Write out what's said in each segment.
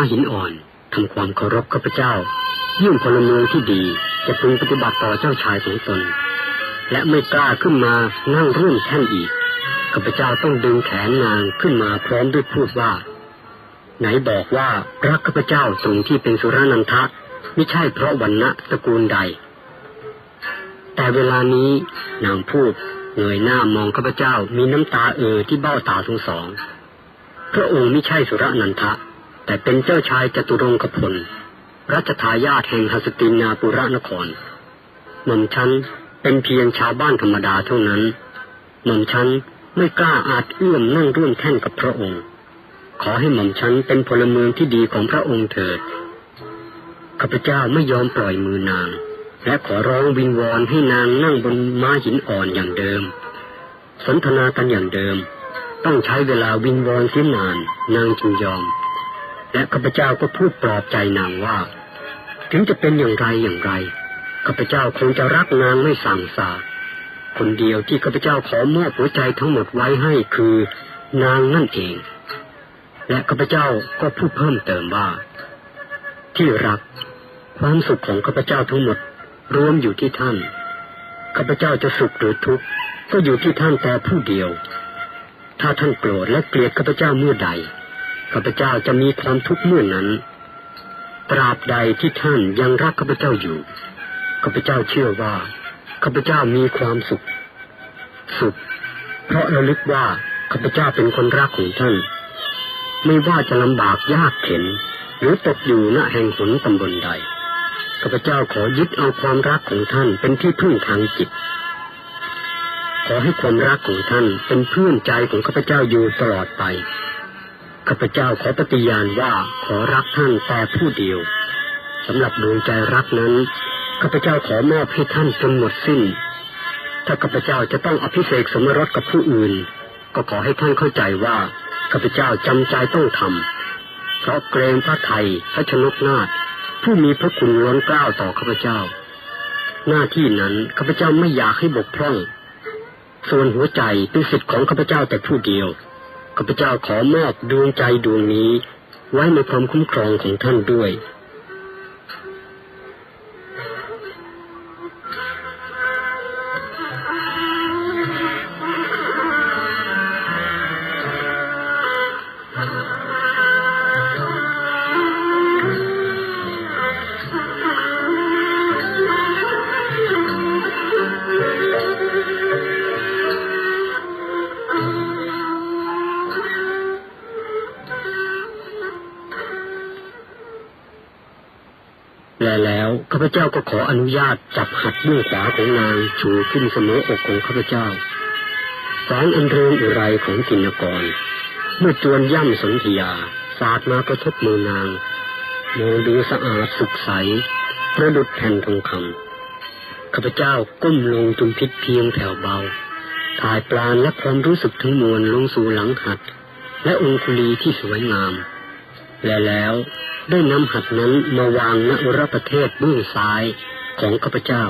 ากม้าหินอ่อนทำความเคารพข้าพเจ้า ยิ่งพลเมืองที่ดีจะพึงปฏิบัติต่อเจ้าชายของตน และไม่กล้าขึ้นมานั่งร่วมแท่นอีกข้าพเจ้าต้องดึงแขนนางขึ้นมาพร้อมด้วยพูดว่า ไหนบอกว่ารักข้าพเจ้าตรงที่เป็นสุรนันทะไม่ใช่เพราะวันณะตระกูลใด แต่เวลานี้นางพูดเงยหน้ามองข้าพเจ้ามีน้ำตาเอ่อที่เบ้าตาทั้งสอง พระองค์ไม่ใช่สุรนันทะ แต่เป็นเจ้าชายจตุรงคพลรัชทายาทแห่งหสตินาปุระนครหม่อมฉันเป็นเพียงชาวบ้านธรรมดาเท่านั้นหม่อมฉันไม่กล้าอาจเอื้อมนั่งร่วมแท่นกับพระองค์ ขอให้หม่อมฉันเป็นพลเมืองที่ดีของพระองค์เถิดข้าพเจ้าไม่ยอมปล่อยมือนาง และขอร้องวิงวอนให้นางนั่งบนม้าหินอ่อนอย่างเดิม สนทนากันอย่างเดิม ต้องใช้เวลาวิงวอนเสียนาน นางจึงยอม และข้าพเจ้าก็พูดปลอบใจนางว่า ถึงจะเป็นอย่างไรอย่างไรข้าพเจ้าคงจะรักนางไม่สั่งสาคนเดียวที่ข้าพเจ้าขอมอบหัวใจทั้งหมดไว้ให้คือนางนั่นเอง และข้าพเจ้าก็พูดเพิ่มเติมว่า ที่รัก ความสุขของข้าพเจ้าทั้งหมดรวมอยู่ที่ท่านข้าพเจ้าจะสุขหรือทุกข์ก็อยู่ที่ท่านแต่ผู้เดียว ถ้าท่านโกรธและเกลียดข้าพเจ้าเมื่อใด ข้าพเจ้าจะมีความทุกข์เมื่อนั้น ตราบใดที่ท่านยังรักข้าพเจ้าอยู่ข้าพเจ้าเชื่อว่าข้าพเจ้ามีความสุข สุข เพราะระลึกว่าข้าพเจ้าเป็นคนรักของท่าน ไม่ว่าจะลำบากยากเข็น หรือตกอยู่ณแห่งหนตำบลใดข้าพเจ้าขอยึดเอาความรักของท่านเป็นที่พึ่งทางจิต ขอให้ความรักของท่านเป็นเพื่อนใจของข้าพเจ้าอยู่ตลอดไป ข้าพเจ้าขอปฏิญาณว่าขอรักท่านแต่ผู้เดียวสำหรับดวงใจรักนั้นข้าพเจ้าขอมอบให้ท่านจนหมดสิ้น ถ้าข้าพเจ้าจะต้องอภิเษกสมรสกับผู้อื่น ก็ขอให้ท่านเข้าใจว่าข้าพเจ้าจำใจต้องทำเพราะเกรงพระไทยพระชนกนาถผู้มีพระคุณล้นเกล้าต่อข้าพเจ้า หน้าที่นั้นข้าพเจ้าไม่อยากให้บกพร่อง ส่วนหัวใจเป็นสิทธิ์ของข้าพเจ้าแต่ผู้เดียว ข้าพเจ้าขอมอบดวงใจดวงนี้ ไว้ในความคุ้มครองของท่านด้วย เจ้าก็ขออนุญาตจับหัดมือขวาของนางชูขึ้นเสมออกของข้าพเจ้าแสงอันเรืองอุไรของกินกร เมื่อจวนย่ำสนธยาสาดมากระทบมือนางมองดูสะอาดสุขใส ประดุดแผ่นทองคำข้าพเจ้าก้มลงจุมพิษเพียงแผ่วเบา ถ่ายปลานและความรู้สึกทั้งมวลลงสู่หลังหัด และองคุลีที่สวยงาม และแล้ว ได้นำหัดนั้นมาวางณอุรประเทศเบื้องซ้ายของข้าพเจ้า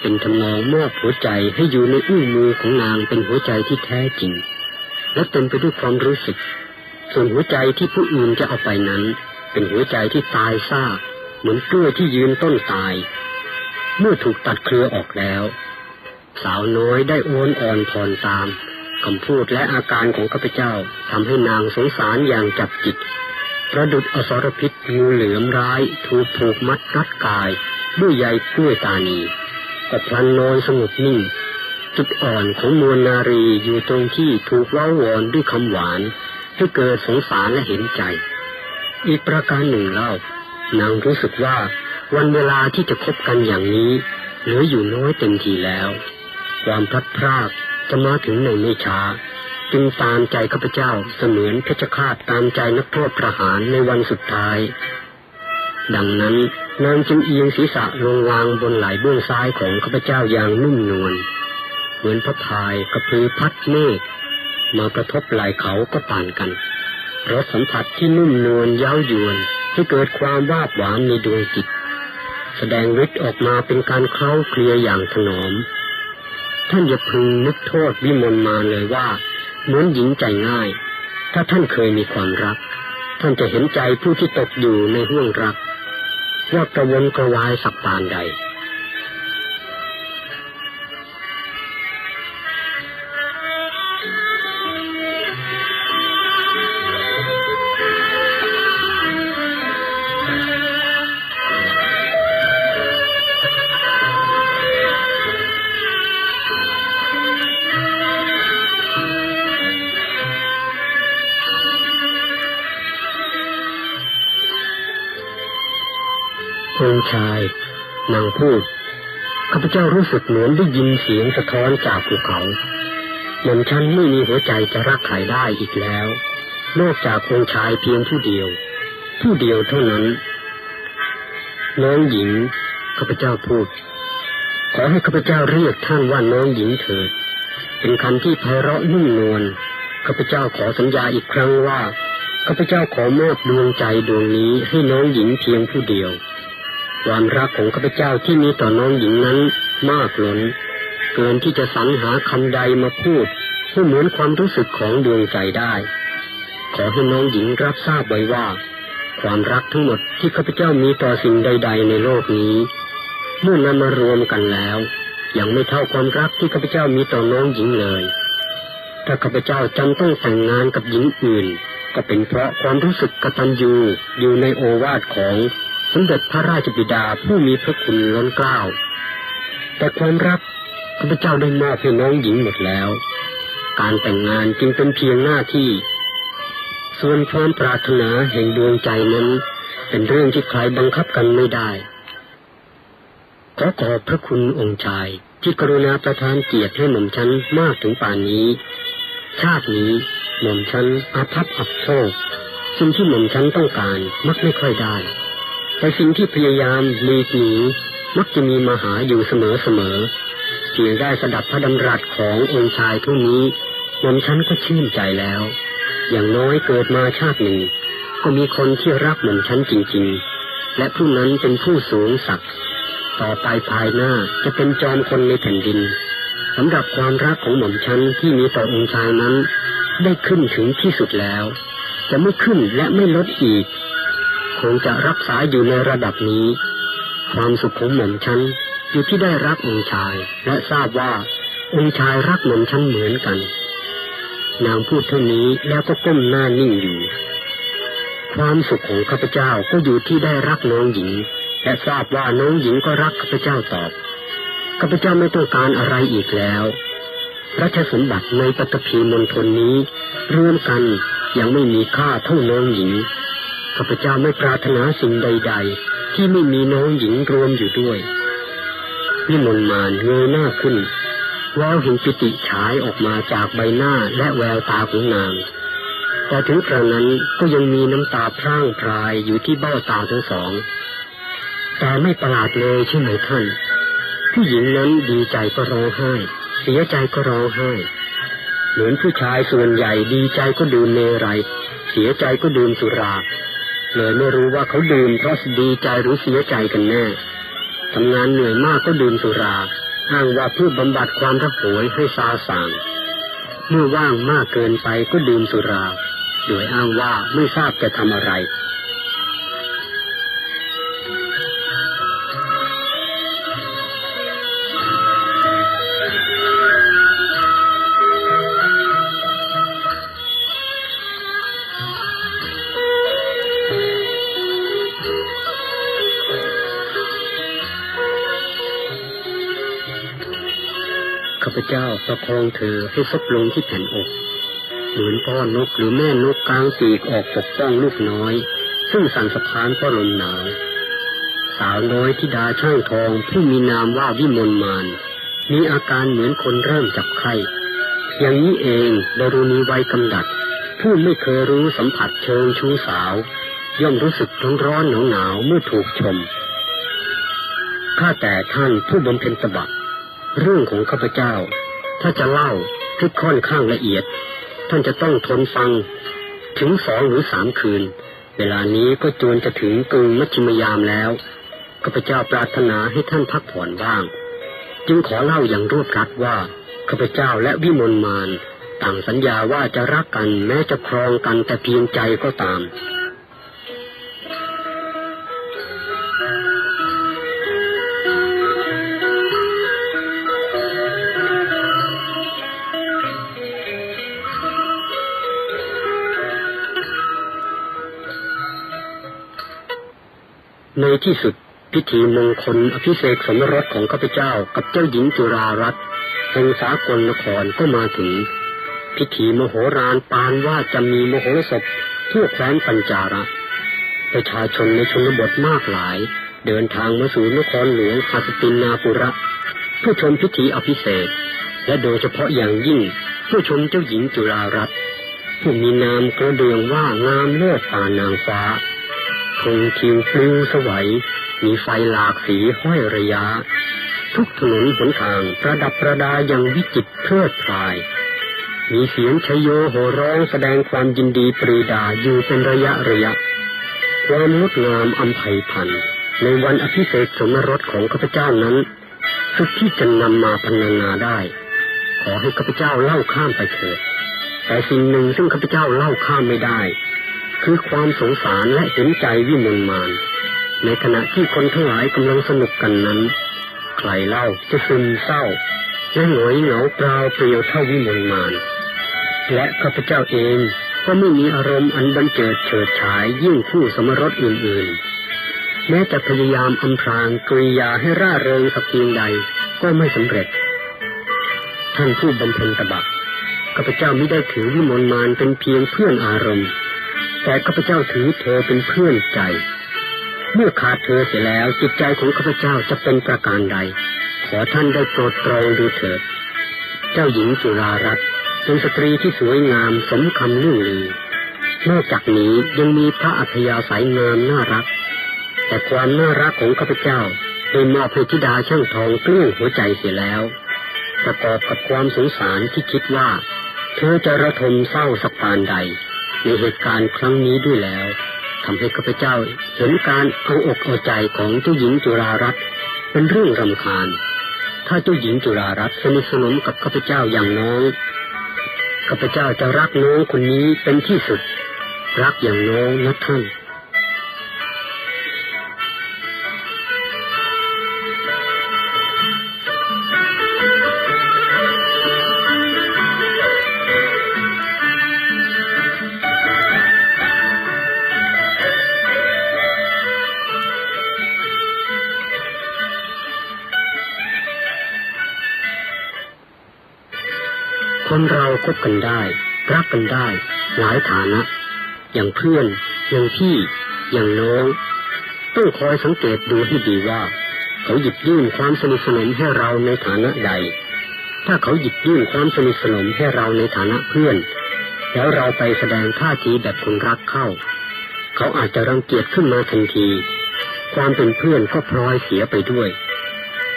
เป็นทำนองมอบหัวใจให้อยู่ในอื้อมือของนางเป็นหัวใจที่แท้จริง และเต็มไปด้วยความรู้สึก ส่วนหัวใจที่ผู้อื่นจะเอาไปนั้น เป็นหัวใจที่ตายซากเหมือนกล้วยที่ยืนต้นตาย เมื่อถูกตัดเครือออกแล้ว สาวน้อยได้โอนอ่อนผ่อนตามคำพูดและอาการของข้าพเจ้าทำให้นางสงสารอย่างจับจิต ประดุดอสรพิษงูเหลือมร้ายถูกผูกมัดรัดกาย ด้วยใยกล้วยตานีก็พลันนอนสงบนิ่ง จุดอ่อนของมวลนารีอยู่ตรงที่ถูกเล้าวอนด้วยคำหวาน ให้เกิดสงสารและเห็นใจ อีกประการหนึ่งเล่านางรู้สึกว่าวันเวลาที่จะคบกันอย่างนี้ เหลืออยู่น้อยเต็มทีแล้ว ความพลัดพรากจะมาถึงในไม่ช้า จึงตามใจข้าพเจ้าเสมือนเพชฌฆาตตามใจนักโทษประหารในวันสุดท้าย ดังนั้นนางจึงเอียงศีรษะลงวางบนไหล่เบื้องซ้ายของข้าพเจ้าอย่างนุ่มนวลเหมือนพระพายกระพือพัดเมฆมากระทบไหล่เขาก็ต่างกันรสสัมผัสที่นุ่มนวลเย้ายวนให้เกิดความวาบหวานในดวงจิต แสดงฤทธิ์ออกมาเป็นการเคล้าเคลียอย่างถนอม ท่านอย่าพึงนึกโทษวิมลมาเลยว่า เหมือนหญิงใจง่าย ถ้าท่านเคยมีความรัก ท่านจะเห็นใจผู้ที่ตกอยู่ในห่วงรัก ว่ากระวนกระวายสักปานใด พูดข้าพเจ้ารู้สึกเหมือนได้ยินเสียงสะท้อนจากภูเขาหม่อมฉันไม่มีหัวใจจะรักใครได้อีกแล้ว นอกจากองค์ชายเพียงผู้เดียว ผู้เดียวเท่านั้น น้องหญิงข้าพเจ้าพูด ขอให้ข้าพเจ้าเรียกท่านว่าน้องหญิงเถิด เป็นคำที่ไพเราะนุ่มนวลข้าพเจ้าขอสัญญาอีกครั้งว่าข้าพเจ้าขอมอบดวงใจดวงนี้ให้น้องหญิงเพียงผู้เดียว ความรักของข้าพเจ้าที่มีต่อน้องหญิงนั้นมากล้นเกินที่จะสรรหาคำใดมาพูดให้เหมือนความรู้สึกของดวงใจได้ ขอให้น้องหญิงรับทราบไว้ว่า ความรักทั้งหมดที่ข้าพเจ้ามีต่อสิ่งใด ๆ ในโลกนี้เมื่อนำมารวมกันแล้ว ยังไม่เท่าความรักที่ข้าพเจ้ามีต่อน้องหญิงเลย ถ้าข้าพเจ้าจำต้องแต่งงานกับหญิงอื่น ก็เป็นเพราะความรู้สึกกตัญญูอยู่ในโอวาทของ มเด็จพระราชบิดาผู้มีพระคุณล้นเกล้า แต่ความรักข้าพเจ้าได้มอบให้น้องหญิงหมดแล้ว การแต่งงานจึงเป็นเพียงหน้าที่ ส่วนความปรารถนาแห่งดวงใจนั้นเป็นเรื่องที่ใครบังคับกันไม่ได้ ขอขอบพระคุณองค์ชายที่กรุณาประทานเกียรติให้หม่อมฉันมากถึงป่านนี้ ชาตินี้หม่อมฉันอาภัพอับโชคสิ่งที่หม่อมฉันต้องการมักไม่ค่อยได้ แต่สิ่งที่พยายามหลีกหนีมักจะมีมาหาอยู่เสมอเสมอเพียงได้สดับพระดำรัสขององค์ชายทุกนี้หม่อมฉันก็ชื่นใจแล้ว อย่างน้อยเกิดมาชาติหนึ่ง ก็มีคนที่รักหม่อมฉันจริง ๆ และผู้นั้นเป็นผู้สูงศักดิ์ต่อไปภายหน้าจะเป็นจอมคนในแผ่นดินสำหรับความรักของหม่อมฉันที่มีต่อองค์ชายนั้น ได้ขึ้นถึงที่สุดแล้ว จะไม่ขึ้นและไม่ลดอีก คงจะรักษาอยู่ในระดับนี้ ความสุขของหม่อมฉันอยู่ที่ได้รักองค์ชาย และทราบว่าองค์ชายรักหม่อมฉันเหมือนกัน นางพูดเท่านี้แล้วก็ก้มหน้านิ่งอยู่ ความสุขของข้าพเจ้าก็อยู่ที่ได้รักน้องหญิง และทราบว่าน้องหญิงก็รักข้าพเจ้าตอบข้าพเจ้าไม่ต้องการอะไรอีกแล้วรัชสมบัติในปัตตภีมณฑลนี้รวมกันยังไม่มีค่าเท่าน้องหญิง ข้าพเจ้าไม่ปรารถนาสิ่งใด ๆ ที่ไม่มีน้องหญิงรวมอยู่ด้วยนิมนต์มานเงยหน้าขึ้นแววเห็นปิติฉายออกมาจากใบหน้าและแววตาของนาง แต่ถึงกระนั้นก็ยังมีน้ำตาพร่างพรายอยู่ที่เบ้าตาทั้งสอง แต่ไม่ประหลาดเลยใช่ไหมท่าน ผู้หญิงนั้นดีใจก็ร้องไห้ เสียใจก็ร้องไห้ เหมือนผู้ชายส่วนใหญ่ดีใจก็ดื่มเนรัยเสียใจก็ดื่มสุรา เลยไม่รู้ว่าเขาดื่มเพราะดีใจหรือเสียใจกันแน่ทำงานเหนื่อยมากก็ดื่มสุราอ้างว่าเพื่อบำบัดความระหวยให้ซาสางเมื่อว่างมากเกินไปก็ดื่มสุรา โดยอ้างว่าไม่ทราบจะทำอะไร เจ้าประคองเธอให้ซบลงที่แผ่นอกเหมือนพ่อนกหรือแม่นกกลางปีกออกปกป้องลูกน้อย ซึ่งสั่นสะท้านเพราะลมหนาว สาวน้อยที่ดาช่างทองผู้มีนามว่าวิมลมานมีอาการเหมือนคนเริ่มจับไข้อย่างนี้เองดารุณีไวยกำดัด ผู้ไม่เคยรู้สัมผัสเชิงชู้สาว ย่อมรู้สึกร้อนร้อนหนาวหนาวเมื่อถูกชมข้าแต่ท่านผู้บำเพ็ญตบะ เรื่องของข้าพเจ้า ถ้าจะเล่าที่ค่อนข้างละเอียด ท่านจะต้องทนฟังถึงสองหรือสามคืน เวลานี้ก็จวนจะถึงกึ่งมัชชิมยามแล้วข้าพเจ้าปรารถนาให้ท่านพักผ่อนบ้าง จึงขอเล่าอย่างรวบรัดว่าข้าพเจ้าและวิมลมานต่างสัญญาว่าจะรักกันแม้จะครองกันแต่เพียงใจก็ตาม ในที่สุดพิธีมงคลอภิเษกสมรสของข้าพเจ้ากับเจ้าหญิงจุรารัตน์แห่งสากลนครก็มาถึง พิธีมโหฬารปานว่าจะมีมโหสพทั่วแคว้นปัญจาระ ประชาชนในชนบทมากหลาย เดินทางมาสู่นครหลวงฮาสตินนาปุระเพื่อชมพิธีอภิเษกและโดยเฉพาะอย่างยิ่งเพื่อชมเจ้าหญิงจุรารัตน์ผู้มีนามกระเดืองว่างามเลิศป่านางฟ้า คงทิวปลิวสวัย มีไฟหลากสีห้อยระยะ ทุกถนนหนทางประดับประดาอย่างวิจิตรเพลิดเพลาย มีเสียงชโยโห่ร้องแสดงความยินดีปรีดาอยู่เป็นระยะระยะ ความงดงามอัมไพพันธ์ในวันอภิเษกสมรสของข้าพเจ้านั้นสุดที่จะนำมาพรรณนาได้ ขอให้ข้าพเจ้าเล่าข้ามไปเถิดแต่สิ่งหนึ่งซึ่งข้าพเจ้าเล่าข้ามไม่ได้ คือความสงสารและเห็นใจวิมลมาน ในขณะที่คนทั้งหลายกำลังสนุกกันนั้น ใครเล่าจะซึมเศร้าและหงอยเหงาเปล่าเปลี่ยวเท่าวิมลมาน และข้าพเจ้าเองก็ไม่มีอารมณ์อันบันเจิดเฉิดฉายยิ่งคู่สมรสอื่นๆ แม้จะพยายามอำพรางกริยาให้ร่าเริงสักเพียงใดก็ไม่สำเร็จ ท่านผู้บำเพ็ญตบะข้าพเจ้าไม่ได้ถือวิมลมานเป็นเพียงเพื่อนอารมณ์ แต่ข้าพเจ้าถือเธอเป็นเพื่อนใจ เมื่อขาดเธอเสียแล้วจิตใจของข้าพเจ้าจะเป็นประการใด ขอท่านได้โปรดตรองดูเถิด เจ้าหญิงจุฬารัตน์เป็นสตรีที่สวยงามสมคำลื่อลือนอกจากนี้ยังมีพระอัธยาศัยงามน่ารัก แต่ความน่ารักของข้าพเจ้าได้มอบให้ธิดาช่างทองเกลี้ยงหัวใจเสียแล้ว ประกอบกับความสงสารที่คิดว่า เธอจะระทมเศร้าสักปานใด ในเหตุการณ์ครั้งนี้ด้วยแล้วทำให้ข้าพเจ้าเห็นการเอาอกเอาใจของเจ้าหญิงจุฬารัตน์เป็นเรื่องรำคาญ ถ้าเจ้าหญิงจุฬารัตน์สนิทสนมกับข้าพเจ้าอย่างน้องข้าพเจ้าจะรักน้องคนนี้เป็นที่สุด รักอย่างน้องนะท่าน คนเราคบกันได้ รักกันได้ หลายฐานะ อย่างเพื่อน อย่างพี่ อย่างน้อง ต้องคอยสังเกตดูให้ดีว่า เขาหยิบยื่นความสนิทสนมให้เราในฐานะใด ถ้าเขาหยิบยื่นความสนิทสนมให้เราในฐานะเพื่อน แล้วเราไปแสดงท่าทีแบบคนรักเข้า เขาอาจจะรังเกียจขึ้นมาทันที ความเป็นเพื่อนก็พลอยเสียไปด้วย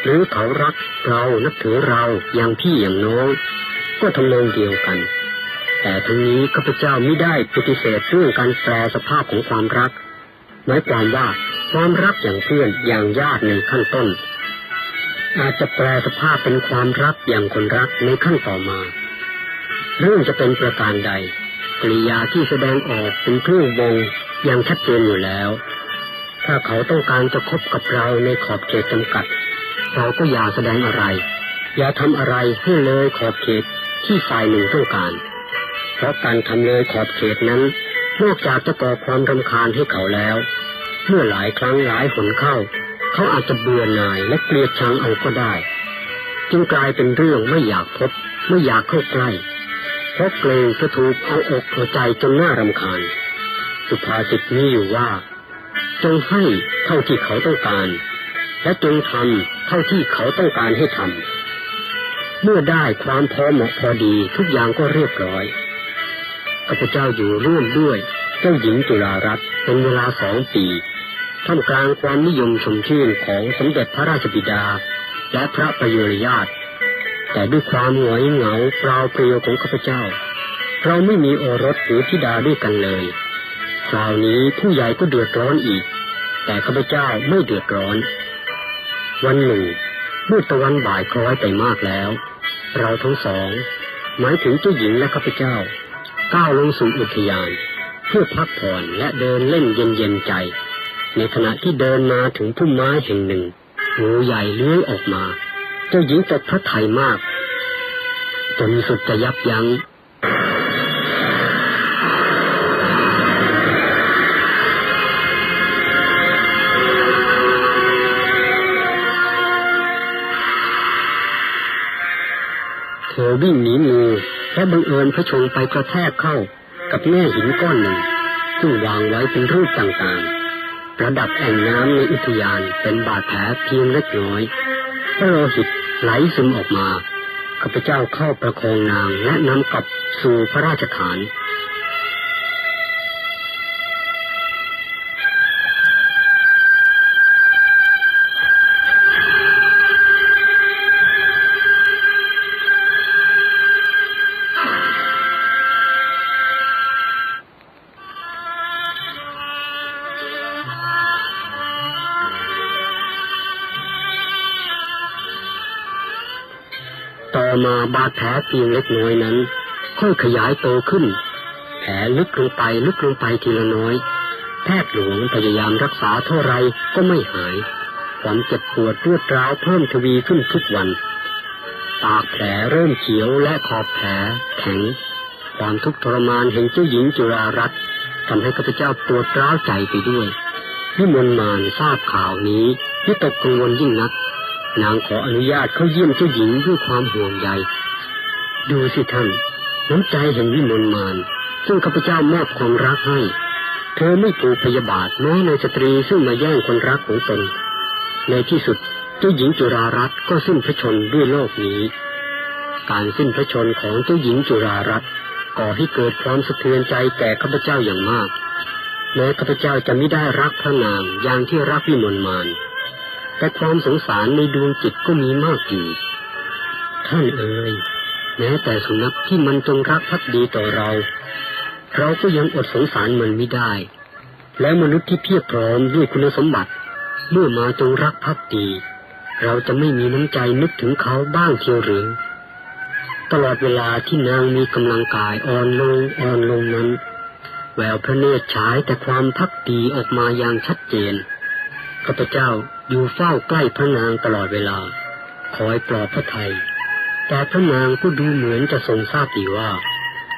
หรือเขารักเรานับถือเราอย่างพี่อย่างน้อง ก็ทำนองเดียวกัน แต่ทั้งนี้ข้าพเจ้าไม่ได้ปฏิเสธเรื่องการแปลสภาพของความรักหมายความว่าความรักอย่างเพื่อนอย่างญาติในขั้นต้น อาจจะแปลสภาพเป็นความรักอย่างคนรักในขั้นต่อมา เรื่องจะเป็นประการใดกริยาที่แสดงออกเป็นเครื่องบ่งอย่างชัดเจนอยู่แล้ว ถ้าเขาต้องการจะคบกับเราในขอบเขตจำกัด เราก็อย่าแสดงอะไร อย่าทำอะไรให้เลยขอบเขต ที่ฝ่ายหนึ่งต้องการ เพราะการทำเลยขอบเขตนั้น นอกจากจะก่อความรำคาญให้เขาแล้ว เมื่อหลายครั้งหลายหนเข้า เขาอาจจะเบื่อหน่ายและเกลียดชังเอาก็ได้ จึงกลายเป็นเรื่องไม่อยากพบ ไม่อยากเข้าใกล้เพราะเกรงจะถูกเอาอกเอาใจจนน่ารำคาญ สุภาษิตนี้อยู่ว่า จงให้เท่าที่เขาต้องการ และจงทำเท่าที่เขาต้องการให้ทำ เมื่อได้ความพอเหมาะพอดีทุกอย่างก็เรียบร้อยข้าพเจ้าอยู่ร่วมด้วยเจ้าหญิงจุฬารัตน์เป็นเวลาสองปีท่ามกลางความนิยมชมชื่นของสมเด็จพระราชบิดา และพระประยุรญาติ แต่ด้วยความหงอยเหงาเปล่าเปลี่ยวของข้าพเจ้า เราไม่มีโอรสหรือธิดาด้วยกันเลยคราวนี้ผู้ใหญ่ก็เดือดร้อนอีก แต่ข้าพเจ้าไม่เดือดร้อน วันหนึ่ง เมื่อตะวันบ่ายคล้อยไปมากแล้ว เราทั้งสอง หมายถึงเจ้าหญิงและข้าพเจ้า ก้าวลงสู่อุทยาน เพื่อพักผ่อนและเดินเล่นเย็นๆใจ ในขณะที่เดินมาถึงพุ่มไม้แห่งหนึ่งงูใหญ่เลื้อยออกมา เจ้าหญิงตกพระทัยมากจนสุดจะยับยัง้ง อวิ่งหนีงูและบังเอิญพระชงไปกระแทกเข้ากับแม่หินก้อนหนึ่งซึ่งวางไว้เป็นรูปต่างๆประดับแอ่งน้ำในอุทยานเป็นบาดแผลเพียงเล็กน้อยพระโลหิตไหลซึมออกมาข้าพเจ้าเข้าประคองนางและนำกลับสู่พระราชฐาน ต่อมาบาดแผลเพียงเล็กน้อยนั้นค่อยขยายโตขึ้น แผลลึกลงไปลึกลงไปทีละน้อย แพทย์หลวงพยายามรักษาเท่าไรก็ไม่หาย ความเจ็บปวดรวดร้าวเพิ่มทวีขึ้นทุกวัน ปากแผลเริ่มเขียวและขอบแผลแข็ง ความทุกข์ทรมานแห่งเจ้าหญิงจุฬารัตน์ทำให้ข้าพเจ้าปวดร้าวใจไปด้วยวิมลมานทราบข่าวนี้วิตกกังวลยิ่งนัก นางขออนุญาตเข้าเยี่ยมเจ้าหญิงด้วยความห่วงใย ดูสิท่านน้ำใจแห่งวิมลมาน ซึ่งข้าพเจ้ามอบความรักให้ เธอไม่ถูกพยาบาทแม้ในสตรีซึ่งมาแย่งคนรักของตน ในที่สุดเจ้าหญิงจุฬารัตน์ก็สิ้นพระชนด้วยโลกนี้ การสิ้นพระชนของเจ้าหญิงจุฬารัตน์ก่อให้เกิดความสะเทือนใจแก่ข้าพเจ้าอย่างมาก แม้ข้าพเจ้าจะไม่ได้รักพระนางอย่างที่รักวิมลมาน แต่ความสงสารในดวงจิตก็มีมากอยู่ ท่านเอ๋ยแม้แต่สุนัขที่มันจงรักภักดีต่อเรา เราก็ยังอดสงสารมันไม่ได้ แล้วมนุษย์ที่เพียบพร้อมด้วยคุณสมบัติ เมื่อมาจงรักภักดี เราจะไม่มีน้ำใจนึกถึงเขาบ้างเทียวหรือตลอดเวลาที่นางมีกำลังกายอ่อนลงอ่อนลงนั้น แววพระเนตรฉายแต่ความพักดีออกมาอย่างชัดเจน ข้าพเจ้าอยู่เฝ้าใกล้พระนางตลอดเวลา คอยปลอบพระไทย แต่พระนางก็ดูเหมือนจะทรงทราบดีว่า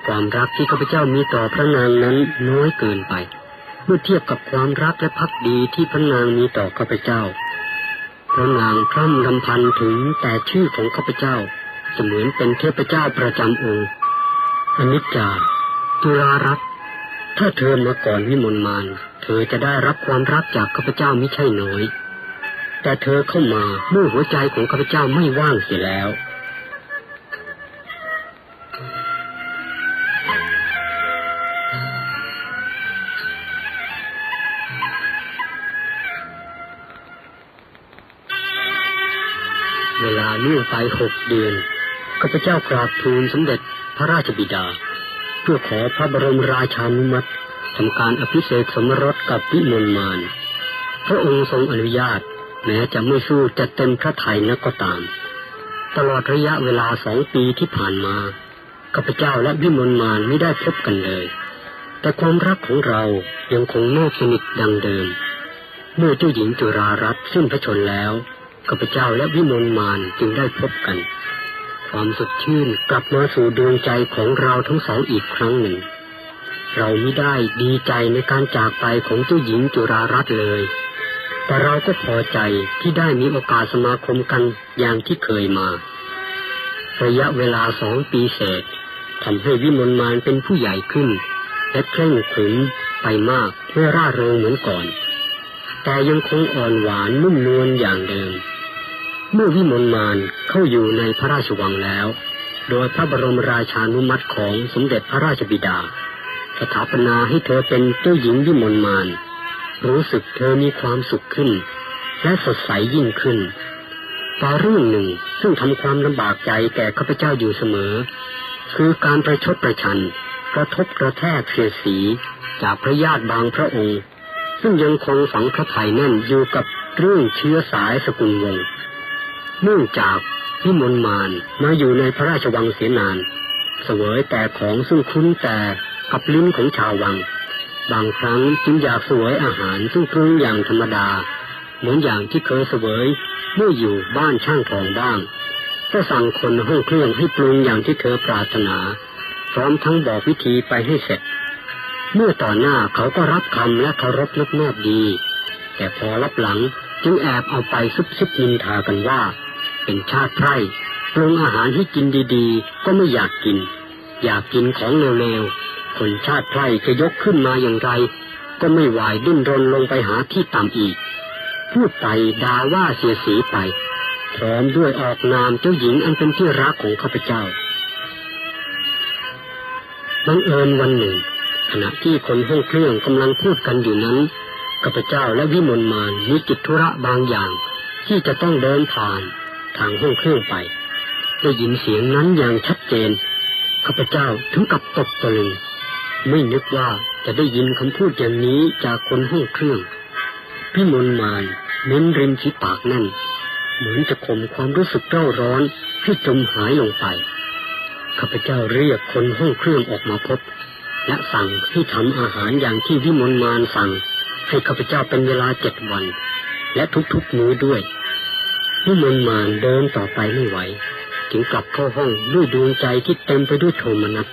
ความรักที่ข้าพเจ้ามีต่อพระนางนั้นน้อยเกินไป เมื่อเทียบกับความรักและพักดีที่พระนางมีต่อข้าพเจ้า พระนางพร่ำรำพันถึงแต่ชื่อของข้าพเจ้าเสมือนเป็นเทพเจ้าประจำองค์อนิจจาตุลารัตน์ถ้าเธอมาก่อนวิมลมาน เธอจะได้รับความรักจากข้าพเจ้าไม่ใช่น้อย แต่เธอเข้ามาเมื่อหัวใจของข้าพเจ้าไม่ว่างเสียแล้วเวลาล่วงไปหกเดือนข้าพเจ้ากราบทูลสมเด็จพระราชบิดา เพื่อขอพระบรมราชานุมัติ ทำการอภิเษกสมรสกับวิมลมาน พระองค์ทรงอนุญาต แม้จะไม่สู้จะเต็มพระทัยนักก็ตาม ตลอดระยะเวลาสองปีที่ผ่านมาข้าพเจ้าและวิมลมานไม่ได้พบกันเลย แต่ความรักของเรายังคงแนบสนิทดังเดิม เมื่อเจ้าหญิงจุรารัตน์สิ้นพระชนแล้วข้าพเจ้าและวิมลมานจึงได้พบกัน ความสดชื่นกลับมาสู่ดวงใจของเราทั้งสองอีกครั้งหนึ่ง เราไม่ได้ดีใจในการจากไปของเจ้าหญิงจุรารัตน์เลย แต่เราก็พอใจที่ได้มีโอกาสสมาคมกันอย่างที่เคยมา ระยะเวลาสองปีเศษทำให้วิมลมานเป็นผู้ใหญ่ขึ้น และเคร่งขรึมไปมากเมื่อร่าเริงเหมือนก่อน แต่ยังคงอ่อนหวานนุ่มนวลอย่างเดิม เมื่อวิมลมานเข้าอยู่ในพระราชวังแล้ว โดยพระบรมราชานุมัติของสมเด็จพระราชบิดา สถาปนาให้เธอเป็นเจ้าหญิงวิมลมาน รู้สึกเธอมีความสุขขึ้น และสดใสยิ่งขึ้นต่เรื่องหนึ่งซึ่งทำความลำบากใจแก่ข้าพเจ้าอยู่เสมอ คือการประชดประชันกระทบกระแทกเสียสีจากพระญาติบางพระองค์ ซึ่งยังคงฝังพระไถ่แน่นอยู่กับเรื่องเชื้อสายสกุลวงศ์เนื่องจากพิมลมานมาอยู่ในพระราชวังเสียนาน เสวยแต่ของซึ่งคุ้นแต่ กับลิ้นของชาววัง บางครั้งจึงอยากสวยอาหารซึ่งปรุงอย่างธรรมดา เหมือนอย่างที่เคยเสวยเมื่ออยู่บ้านช่างทองบ้าง ก็สั่งคนห้องเครื่องให้ปรุงอย่างที่เธอปรารถนา พร้อมทั้งบอกวิธีไปให้เสร็จ เมื่อต่อหน้าเขาก็รับคำและเคารพนับแนบดี แต่พอรับหลังจึงแอบเอาไปซุบซิบนินทากันว่า เป็นชาติไพร่ปรุงอาหารให้กินดีๆ ก็ไม่อยากกิน อยากกินของเร็วๆ คนชาติไพร่จะยกขึ้นมาอย่างไร ก็ไม่ไหวดิ้นรนลงไปหาที่ต่ำอีก พูดไปด่าว่าเสียสีไป พร้อมด้วยออกนามเจ้าหญิงอันเป็นที่รักของข้าพเจ้าบังเอิญวันหนึ่ง ขณะที่คนห้องเครื่องกำลังพูดกันอยู่นั้นข้าพเจ้าและวิมลมานมีกิจธุระบางอย่าง ที่จะต้องเดินผ่านทางห้องเครื่องไป ได้ยินเสียงนั้นอย่างชัดเจนข้าพเจ้าถึงกับตกตะลึง ไม่นึกว่าจะได้ยินคำพูดอย่างนี้จากคนห้องเครื่องวิมลมานเม้นริมที่ปากนั่น เหมือนจะข่มความรู้สึกเร่าร้อนให้จมหายลงไป ข้าพเจ้าเรียกคนห้องเครื่องออกมาพบ และสั่งให้ทำอาหารอย่างที่วิมลมานสั่ง ให้ข้าพเจ้าเป็นเวลาเจ็ดวัน และทุกๆมื้อด้วยวิมลมานเดินต่อไปไม่ไหวจึงกลับเข้าห้องด้วยดวงใจที่เต็มไปด้วยโทมนัส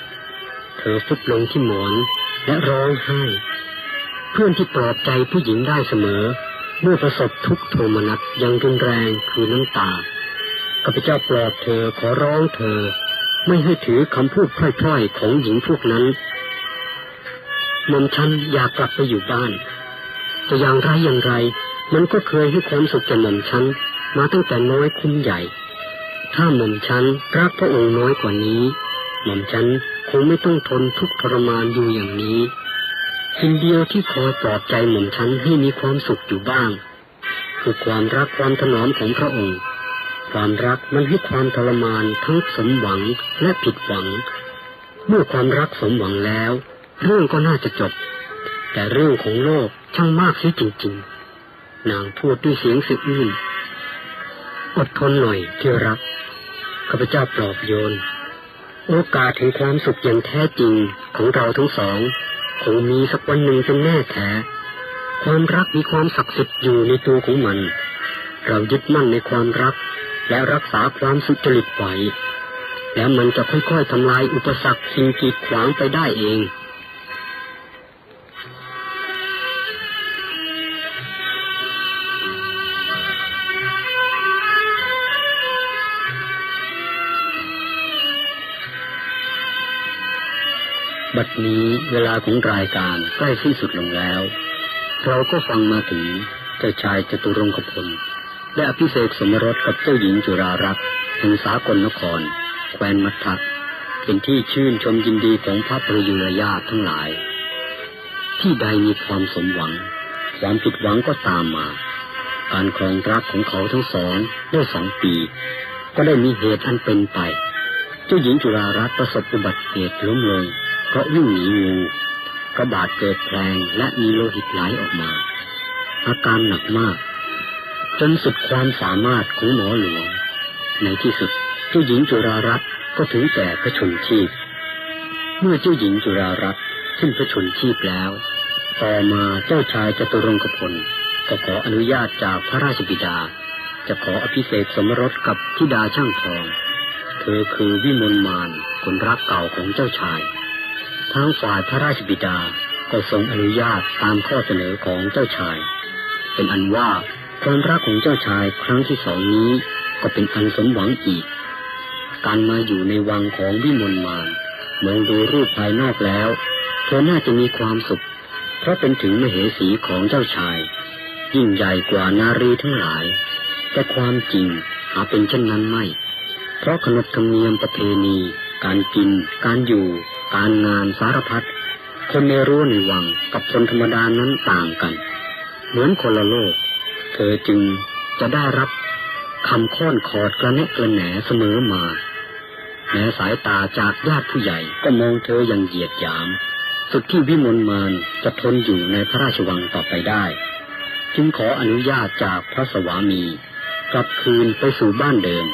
เธอฟุบลงที่หมอนและร้องไห้ เพื่อนที่ปลอบใจผู้หญิงได้เสมอ เมื่อประสบทุกโทมนัสย่างรุนแรงคือน้ำตาข้าพเจ้าปลอบเธอขอร้องเธอ ไม่ให้ถือคำพูดพร่อยๆของหญิงพวกนั้นหม่อมฉันอยากกลับไปอยู่บ้านจะอย่างไรอย่างไร มันก็เคยให้ความสุขแก่หม่อมฉันมาตั้งแต่น้อยคุ้มใหญ่ ถ้าหม่อมฉันรักพระองค์น้อยกว่านี้ หม่อมฉัน คงไม่ต้องทนทุกข์ทรมานอยู่อย่างนี้ สิ่งเดียวที่คอยปลอบใจหม่อมฉันให้มีความสุขอยู่บ้าง คือความรักความถนอมของพระองค์ ความรักมันให้ความทรมานทั้งสมหวังและผิดหวัง เมื่อความรักสมหวังแล้ว เรื่องก็น่าจะจบ แต่เรื่องของโลกช่างมากเสียจริง ๆ นางพูดด้วยเสียงสึกอื้นอดทนหน่อยที่รักข้าพเจ้าปลอบโยน โอกาสแห่งความสุขอย่างแท้จริงของเราทั้งสองคงมีสักวันหนึ่งเป็นแน่แท้ความรักมีความศักดิ์สิทธิ์อยู่ในตัวของมัน เรายึดมั่นในความรัก และรักษาความสุจริตไว้แล้วมันจะค่อยๆทำลายอุปสรรคสิ่งกีดขวางไปได้เอง บัดนี้เวลาของรายการใกล้สิ้นสุดลงแล้ว เราก็ฟังมาถึงเจ้าชายจตุรงคพลและอภิเษกสมรสกับเจ้าหญิงจุรารักษ์แห่งสากลนคร แคว้นมัททักเป็นที่ชื่นชมยินดีของพระประยุรญาติทั้งหลาย ที่ใดมีความสมหวัง ความผิดหวังก็ตามมา การครองรักของเขาทั้งสองได้สองปี ก็ได้มีเหตุอันเป็นไป เจ้าหญิงจุรารัตน์ประสบอุบัติเหตุล้มลง เพราะวิ่งหนีงูกระบาดเกิดแผลงและมีโลหิตไหลออกมา อาการหนักมาก จนสุดความสามารถของหมอหลวง ในที่สุดเจ้าหญิงจุรารัตน์ก็ถึงแก่พระชนชีพ เมื่อเจ้าหญิงจุรารัตน์สิ้นพระชนชีพแล้ว ต่อมาเจ้าชายจตุรงคพลก็ขออนุญาตจากพระราชบิดา จะขออภิเษกสมรสกับธิดาช่างทอง เธอคือวิมลมานคนรักเก่าของเจ้าชาย ทางฝ่ายพระราชบิดาก็ทรงอนุญาตตามข้อเสนอของเจ้าชาย เป็นอันว่าความรักของเจ้าชายครั้งที่สองนี้ก็เป็นอันสมหวังอีก การมาอยู่ในวังของวิมลมานมองดูรูปภายนอกแล้ว เธอน่าจะมีความสุข เพราะเป็นถึงมเหสีของเจ้าชาย ยิ่งใหญ่กว่านารีทั้งหลาย แต่ความจริงหาเป็นเช่นนั้นไม่ เพราะขนบธรรมเนียมประเพณี การกิน การอยู่ การงานสารพัดคนในรั้วในวังกับคนธรรมดานั้นต่างกัน เหมือนคนละโลก เธอจึงจะได้รับคำค้อนขอดกระแนะกระแหนเสมอมาแม้สายตาจากญาติผู้ใหญ่ก็มองเธออย่างเหยียดหยาม สุดที่วิมลมานจะทนอยู่ในพระราชวังต่อไปได้ จึงขออนุญาตจากพระสวามี กลับคืนไปสู่บ้านเดิม